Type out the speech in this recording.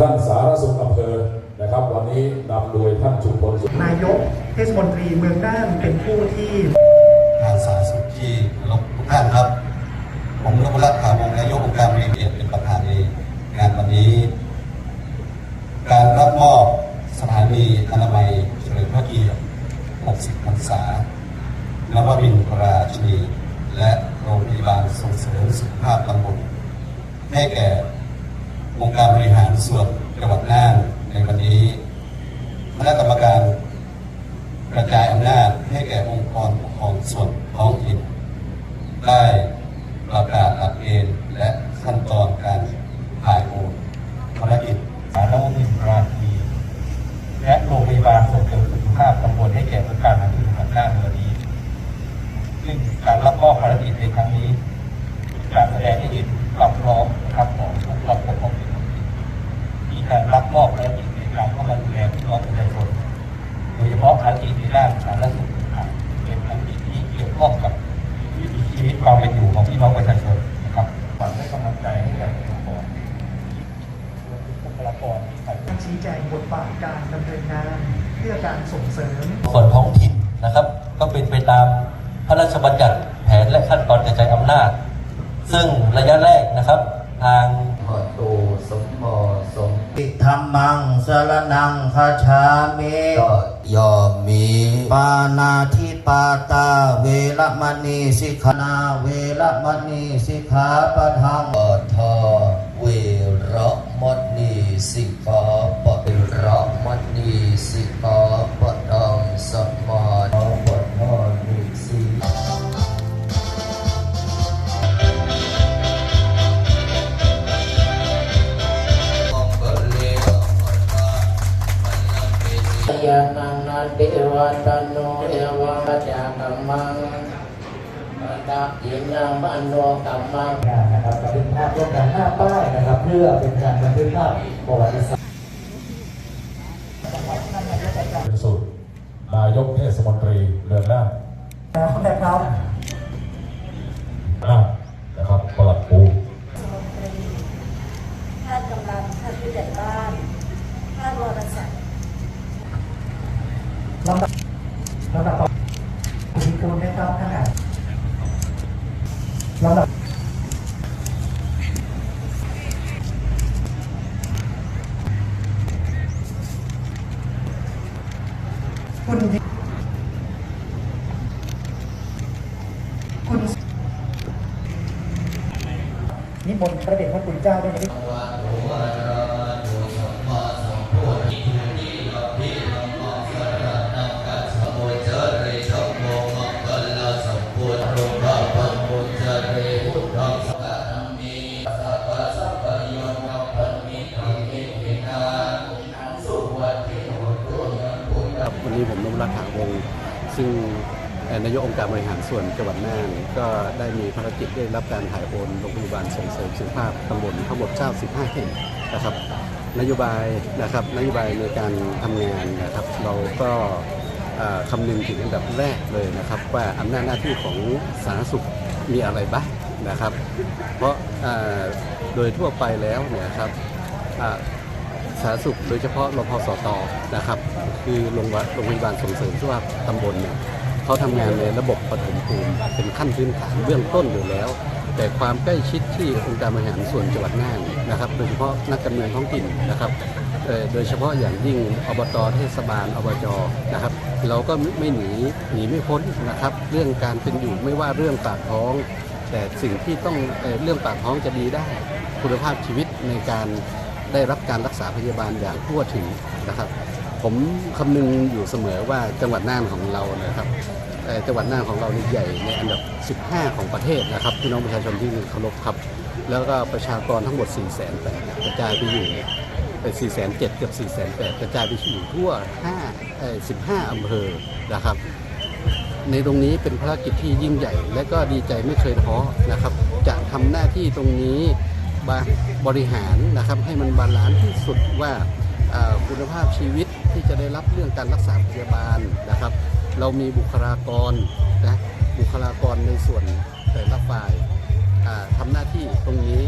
ท่านสารสุขอำเภอนะครับ วันนี้นำโดยท่านจุมพลสุขนายกเทศมนตรีเมืองน่านเป็นผู้ที่ทางสาธารณสุขที่เคารพทุกท่านครับ ผมนพรัตน์ขาวงศ์นายกองค์การบริหารเกียรติเป็นประธานในงานวันนี้ การรับมอบสถานีอนามัยเฉลิมพระเกียรติ 60 พรรษานวมินทราชินี และโรงพยาบาลส่งเสริมสุขภาพตำบลให้แก่ องค์การบริหารส่วนจังหวัดน่านในวันนี้คณะกรรมการกระจายอำนาจให้แก่องค์กรปกครองส่วนท้องถิ่นได้ประกาศหลักเกณฑ์และขั้นตอนการถ่ายโอนภารกิจสารวมินทราทีและโรงพยาบาลส่งเสริม ชี้แจงบทบาทการดำเนินงานเพื่อการส่งเสริมส่วนท้องถิ่นนะครับ ก็เป็นไปตามพระราชบัญญัติแผนและขั้นตอนกระจายอำนาจ ซึ่งระยะแรกนะครับ ทางพอโตสมพอสมติธรรมังสรนังคาชามิก็ยอมมีปานาทิปาตาเวรมณีสิกขานาเวรมณีสิกขาปะทังปทเยานันนาเดวตโนเอวะจากัมมังตักยินังมโนกัมมังนะครับบันทึกภาพร่วมกันห้าป้ายนะครับ เพื่อเป็นการบันทึกภาพประวัติศาสตร์สุดนายกเทศมนตรีเดืองน่านแล้วนะครับ น่านนะครับปลัดปู ท่านกำลังท่านผู้ใหญ่บ้าน ท่านวรศักดิ์ ลำดับลำดับต่อมีคุณนะครับท่านอะลำดับคุณคุณนิมนต์พระเดชพระคุณเจ้าได้วยน นนี้ผมนพรัตน์ถาวงซึ่งนายกองค์การบริหารส่วนจังหวัดน่านก็ได้มีภารกิจได้รับการถ่ายโอนโรงพยาบาลส่งเสริมสุขภาพตำบลทั้งหมด95แห่งนะครับ นโยบายนะครับนโยบายในการทำงานนะครับ เราก็คำนึงถึงอันดับแรกเลยนะครับ ว่าอำนาจหน้าที่ของสาธารณสุขมีอะไรบ้างนะครับ เพราะโดยทั่วไปแล้วเนี่ยครับอ่า สาธารณสุขโดยเฉพาะรพสตนะครับ คือโรงพยาบาลโรงพยาบาลส่งเสริมสุขภาพตำบลเนี่ยเขาทำงานในระบบปฐมภูมิเป็นขั้นพื้นฐานเบื้องต้นอยู่แล้ว แต่ความใกล้ชิดที่องค์การบริหารส่วนจังหวัดน่านนะครับ โดยเฉพาะนักการเมืองท้องถิ่นนะครับโดยเฉพาะอย่างยิ่งอบตเทศบาลอบจนะครับ เราก็ไม่หนีหนีไม่พ้นนะครับ เรื่องการเป็นอยู่ไม่ว่าเรื่องปากท้อง แต่สิ่งที่ต้องเอเรื่องปากท้องจะดีได้ คุณภาพชีวิตในการ ได้รับการรักษาพยาบาลอย่างทั่วถึงนะครับ ผมคำนึงอยู่เสมอว่าจังหวัดน่านของเรานะครับเอ่อจังหวัดน่านของเรานี่ใหญ่ในอันดับ 15 ของประเทศนะครับพี่น้องประชาชนที่เคารพครับ แล้วก็ประชากรทั้งหมด4 8 0 0 0กระจายไปอยู่ไป4 7 0 0 0เกือบ4 8 0 0 0กระจายไปอยู่ทั่ว5เอ่อ15 อำเภอนะครับ ในตรงนี้เป็นภารกิจที่ยิ่งใหญ่ และก็ดีใจไม่เคยท้อนะครับ จะทำหน้าที่ตรงนี้ บบริหารนะครับให้มันบาลานซ์ที่สุดว่าคุณภาพชีวิตที่จะได้รับเรื่องการรักษาพยาบาลนะครับ เรามีบุคลากรนะบุคลากรในส่วนแต่ละฝ่ายทำหน้าที่ตรงนี้